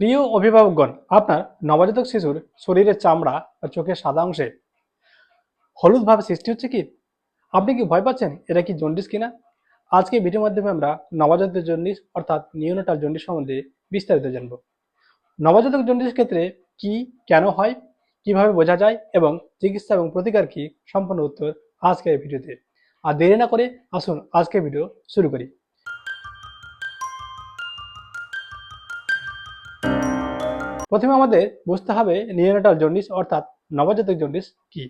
প্রিয় অভিভাবকগণ, আপনার নবজাতক শিশুর শরীরের চামড়া বা চোখের সাদা অংশে হলুদ ভাবে সৃষ্টি হচ্ছে কি? আপনি কি ভয় পাচ্ছেন? এটা কি জন্ডিস কিনা? আজকে ভিডিওর মাধ্যমে আমরা নবজাতক জন্ডিস অর্থাৎ নিউনেটাল জন্ডিস সম্বন্ধে বিস্তারিত জানব। নবজাতক জন্ডিস ক্ষেত্রে কি, কেন হয়, কীভাবে বোঝা যায় এবং চিকিৎসা এবং প্রতিকার কি? সম্পূর্ণ উত্তর আজকের ভিডিওতে। আর দেরি না করে আসুন আজকের ভিডিও শুরু করি। প্রথমে আমাদের বুঝতে হবে নিওনেটাল জন্ডিস অর্থাৎ নবজাতক জন্ডিস কি।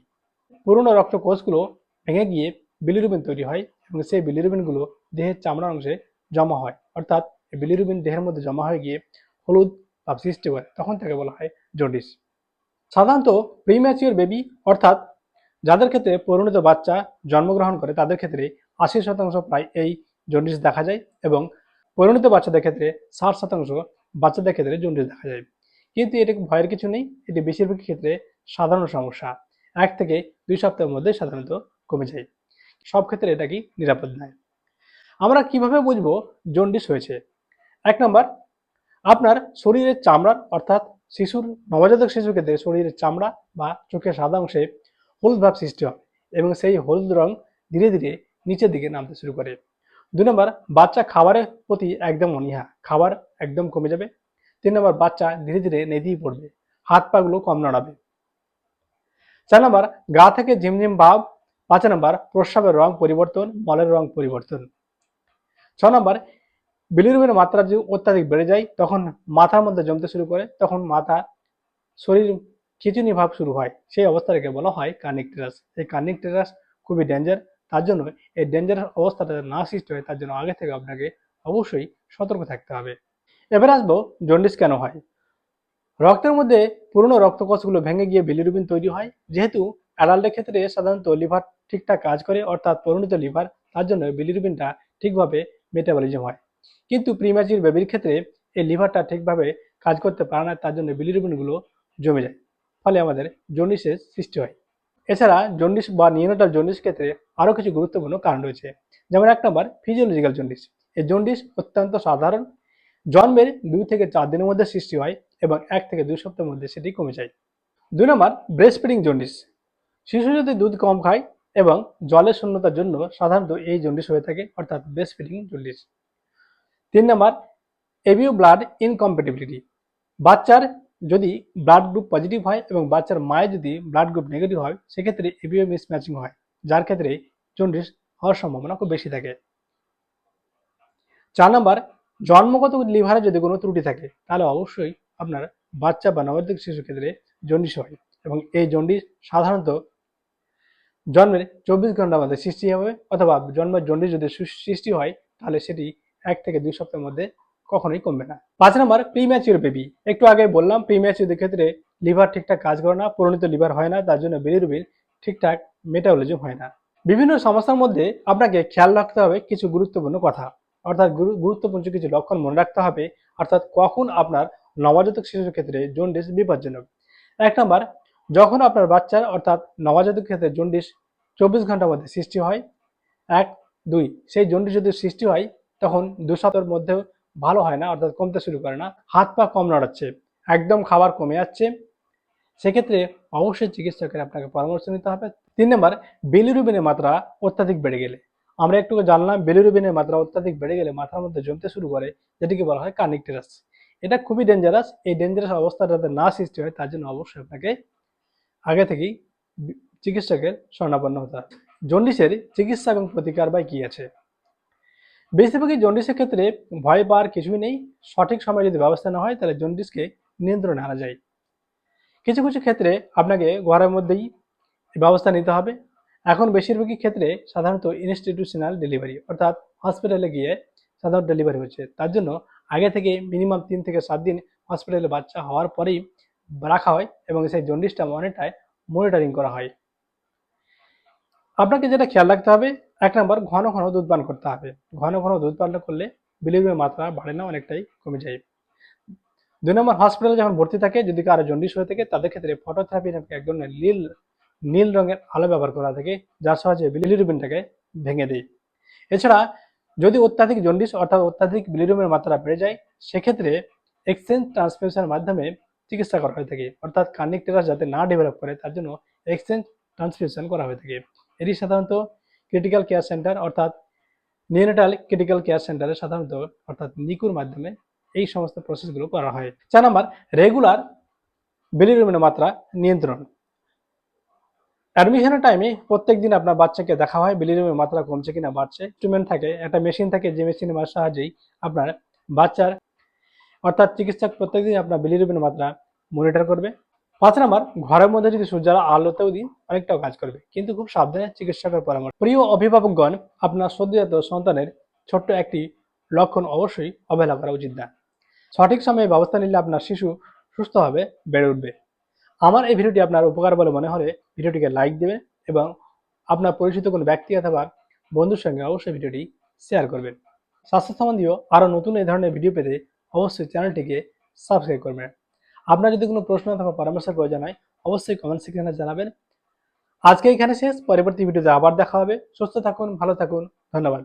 পুরনো রক্ত কোষগুলো ভেঙে গিয়ে বিলিরুবিন তৈরি হয় এবং সেই বিলিরুবিনগুলো দেহের চামড়ার অংশে জমা হয়। অর্থাৎ বিলিরুবিন দেহের মধ্যে জমা হয়ে গিয়ে হলুদ ভাব সৃষ্টি করে তখন তাকে বলা হয় জন্ডিস সাধারণত প্রিম্যাচিওর বেবি অর্থাৎ যাদের ক্ষেত্রে পরিণত বাচ্চা জন্মগ্রহণ করে, তাদের ক্ষেত্রে আশি শতাংশ প্রায় এই জন্ডিস দেখা যায় এবং পরিণত বাচ্চাদের ক্ষেত্রে ষাট শতাংশ বাচ্চাদের ক্ষেত্রে জন্ডিস দেখা যায়। কিন্তু এটি ভয়ের কিছু নেই, এটি বেশিরভাগ ক্ষেত্রে সাধারণ সমস্যা। এক থেকে দুই সপ্তাহের মধ্যে সাধারণত কমে যায়। সব ক্ষেত্রে এটা কি নিরাপদ নয়। আমরা কীভাবে বুঝব জন্ডিস হয়েছে? এক নম্বর, আপনার শরীরের চামড়ার অর্থাৎ শিশুর, নবজাতক শিশুর ক্ষেত্রে শরীরের চামড়া বা চোখের সাদা অংশে হলুদ ভাব সৃষ্টি হয় এবং সেই হলুদ রং ধীরে ধীরে নিচের দিকে নামতে শুরু করে। দুই নম্বর, বাচ্চা খাবারের প্রতি একদম অনীহা, খাবার একদম কমে যাবে তিন নম্বর বাচ্চা ধীরে ধীরে নেতিয়ে পড়বে, হাত পাগুলো কম নাড়াবে। চার নম্বর, গা থেকে ঝিমঝিম ভাব। পাঁচ নম্বর, প্রস্রাবের রং পরিবর্তন, মলের রং পরিবর্তন। ছ নম্বর বিলিরুবিনের মাত্রা যদি অত্যাধিক বেড়ে যায়, তখন মাথার মধ্যে জমতে শুরু করে, তখন মাথা শরীর খিচুনি ভাব শুরু হয়। সেই অবস্থাটাকে বলা হয় কার্নিকটেরাস এই কার্নিকটেরাস খুবই ডেঞ্জার তার জন্য এই ডেঞ্জারাস অবস্থাটা না সৃষ্টি হয়, তার জন্য আগে থেকে আপনাকে অবশ্যই সতর্ক থাকতে হবে। এবার আসব জন্ডিস কেন হয়? রক্তের মধ্যে পুরনো রক্তকোষগুলো ভেঙে গিয়ে বিলিরুবিন তৈরি হয়। যেহেতু অ্যাডাল্টের ক্ষেত্রে সাধারণত লিভার ঠিকঠাক কাজ করে, অর্থাৎ পরিণত লিভার তার জন্য বিলিরুবিনটা ঠিকভাবে মেটাবলিজম হয়। কিন্তু প্রিম্যাচির বেবির ক্ষেত্রে এই লিভারটা ঠিকভাবে কাজ করতে পারে না, তার জন্য বিলিরুবিনগুলো জমে যায়। ফলে আমাদের জন্ডিসের সৃষ্টি হয়। এছাড়া জন্ডিস বা নিউনেটাল জন্ডিস ক্ষেত্রে আরও কিছু গুরুত্বপূর্ণ কারণ রয়েছে। যেমন এক নম্বর ফিজিওলজিক্যাল জন্ডিস এই জন্ডিস অত্যন্ত সাধারণ জন্মের দুই থেকে চার দিনের মধ্যে সৃষ্টি হয় এবং এক থেকে দুই সপ্তাহের মধ্যে সেটি কমে যায়। দুই নম্বর ব্রেস্ট ফিডিং জন্ডিস শিশু যদি দুধ কম খায় এবং জলের শূন্যতার জন্য সাধারণত এই জন্ডিস হয়ে থাকে, অর্থাৎ ব্রেস্ট ফিডিং জন্ডিস তিন নম্বর এভিও ব্লাড ইনকম্পেটিবিলিটি বাচ্চার যদি ব্লাড গ্রুপ পজিটিভ হয় এবং বাচ্চার মায়ের যদি ব্লাড গ্রুপ নেগেটিভ হয়, সেক্ষেত্রে এভিও মিসম্যাচিং হয়, যার ক্ষেত্রে জন্ডিস হওয়ার সম্ভাবনা খুব বেশি থাকে। চার নম্বর জন্মগত লিভারে যদি কোনো ত্রুটি থাকে, তাহলে অবশ্যই আপনার বাচ্চা বা নবজাতক শিশুর ক্ষেত্রে জন্ডিস হয় এবং এই জন্ডিস সাধারণত জন্মের চব্বিশ ঘণ্টার মধ্যে সৃষ্টি হবে অথবা জন্মের জন্ডিস যদি সৃষ্টি হয়, তাহলে সেটি এক থেকে দুই সপ্তাহের মধ্যে কখনোই কমবে না। পাঁচ নম্বর প্রিম্যাচিওর বেবি একটু আগে বললাম প্রিম্যাচিওর ক্ষেত্রে লিভার ঠিকঠাক কাজ করে না, পরিণত লিভার হয় না, তার জন্য বিলিরুবিন ঠিকঠাক মেটাবলিজম হয় না। বিভিন্ন সমস্যার মধ্যে আপনাকে খেয়াল রাখতে হবে কিছু গুরুত্বপূর্ণ কথা। অর্থাৎ গুরু- গুরুত্বপূর্ণ কিছু লক্ষণ মনে রাখতে হবে। অর্থাৎ কখন আপনার নবজাতক শিশুর ক্ষেত্রে জন্ডিস বিপজ্জনক? এক নম্বর, যখন আপনার বাচ্চার অর্থাৎ নবজাতক ক্ষেত্রে জন্ডিস চব্বিশ ঘণ্টার মধ্যে সৃষ্টি হয়। এক, দুই, সেই জন্ডিস যদি সৃষ্টি হয়, তখন দু সপ্তাহের মধ্যেও ভালো হয় না, অর্থাৎ কমতে শুরু করে না। হাত পা কম নাড়াচ্ছে, একদম খাবার কমে যাচ্ছে। সেক্ষেত্রে অবশ্যই চিকিৎসকের আপনাকে পরামর্শ নিতে হবে। তিন নম্বর, বিলিরুবিনের মাত্রা অত্যাধিক বেড়ে গেলে। আমরা একটু জানলাম বিলিরুবিনের মাত্রা অত্যাধিক বেড়ে গেলে মাথার মধ্যে জমতে শুরু করে, যেটিকে বলা হয় কার্নিকটেরাস এটা খুবই ডেঞ্জারাস এই ডেঞ্জারাস অবস্থা যাতে না সৃষ্টি হয়, তার জন্য অবশ্যই আপনাকে আগে থেকেই চিকিৎসকের শরণাপন্ন হতে হবে। জন্ডিসের চিকিৎসা এবং প্রতিকার বা কি আছে? বেশিরভাগই জন্ডিসের ক্ষেত্রে ভয় পাওয়ার কিছুই নেই। সঠিক সময়ে যদি ব্যবস্থা না হয়, তাহলে জন্ডিসকে নিয়ন্ত্রণে আনা যায়। কিছু কিছু ক্ষেত্রে আপনাকে ঘরের মধ্যেই ব্যবস্থা নিতে হবে। এখন বেশিরভাগই ক্ষেত্রে সাধারণত ইনস্টিটিউশনাল ডেলিভারি অর্থাৎ হসপিটালে গিয়ে সাধারণত ডেলিভারি হচ্ছে। তার জন্য আগে থেকে মিনিমাম তিন থেকে সাত দিন হসপিটালে বাচ্চা হওয়ার পরেই রাখা হয় এবং সেই জন্ডিসটা অনেকটাই মনিটরিং করা হয়। আপনাকে যেটা খেয়াল রাখতে হবে, এক নম্বর ঘন ঘন দুধ পান করতে হবে। ঘন ঘন দুধ পান করলে বিলিরুবিনের মাত্রা বাড়ে না, অনেকটাই কমে যায়। দুই নম্বর হসপিটালে যখন ভর্তি থাকে, যদি কারও জন্ডিস হয়ে থাকে, তাদের ক্ষেত্রে ফটোথেরাপি নামক এক ধরনের নীল নীল রঙের আলো ব্যবহার করা থাকে যার সাহায্যে বিলিরুবিনটাকে ভেঙে দেয়। এছাড়া যদি অত্যাধিক জন্ডিস অর্থাৎ অত্যাধিক বিলিরুবিনের মাত্রা বেড়ে যায়, সেক্ষেত্রে এক্সচেঞ্জ ট্রান্সফিউশনের মাধ্যমে চিকিৎসা করা হয়ে থাকে। অর্থাৎ কার্নিক টেরাস যাতে না ডেভেলপ করে, তার জন্য এক্সচেঞ্জ ট্রান্সফিউশন করা হয়ে থাকে। এটি সাধারণত ক্রিটিক্যাল কেয়ার সেন্টার অর্থাৎ নিউনেটাল ক্রিটিক্যাল কেয়ার সেন্টারে সাধারণত অর্থাৎ নিকুর মাধ্যমে এই সমস্ত প্রসেসগুলো করা হয়। চার নাম্বার রেগুলার বিলিরুবিনের মাত্রা নিয়ন্ত্রণ। অ্যাডমিশনের টাইমে প্রত্যেক দিন আপনার বাচ্চাকে দেখা হয় বিলিরুবিনের মাত্রা কমছে কিনা বাড়ছে। ইনস্ট্রুমেন্ট থাকে, একটা মেশিন থাকে, যে মেশিনের সাহায্যেই আপনার বাচ্চার অর্থাৎ চিকিৎসক প্রত্যেকদিন আপনার বিলিরুবিনের মাত্রা মনিটর করবে। পাঁচ নাম্বার, ঘরের মধ্যে যদি সূর্যের আলোতেও দিন, অনেকটাও কাজ করবে। কিন্তু খুব সাবধানে চিকিৎসকের পরামর্শ। প্রিয় অভিভাবকগণ, আপনার সদ্যজাত সন্তানের ছোট্ট একটি লক্ষণ অবশ্যই অবহেলা করা উচিত না। সঠিক সময়ে ব্যবস্থা নিলে আপনার শিশু সুস্থভাবে বেড়ে উঠবে। আমার এই ভিডিওটি আপনার উপকার বলে মনে হলে ভিডিওটিকে লাইক দেবেন এবং আপনার পরিচিত কোনো ব্যক্তি অথবা বন্ধুর সঙ্গে অবশ্যই ভিডিওটি শেয়ার করবেন। স্বাস্থ্য সম্বন্ধীয় আরও নতুন এই ধরনের ভিডিও পেতে অবশ্যই চ্যানেলটিকে সাবস্ক্রাইব করবেন। আপনার যদি কোনো প্রশ্ন অথবা পরামর্শের প্রয়োজন হয়, অবশ্যই কমেন্ট সেকশনে জানাবেন। আজকে এখানে শেষ, পরবর্তী ভিডিওতে আবার দেখা হবে। সুস্থ থাকুন, ভালো থাকুন, ধন্যবাদ।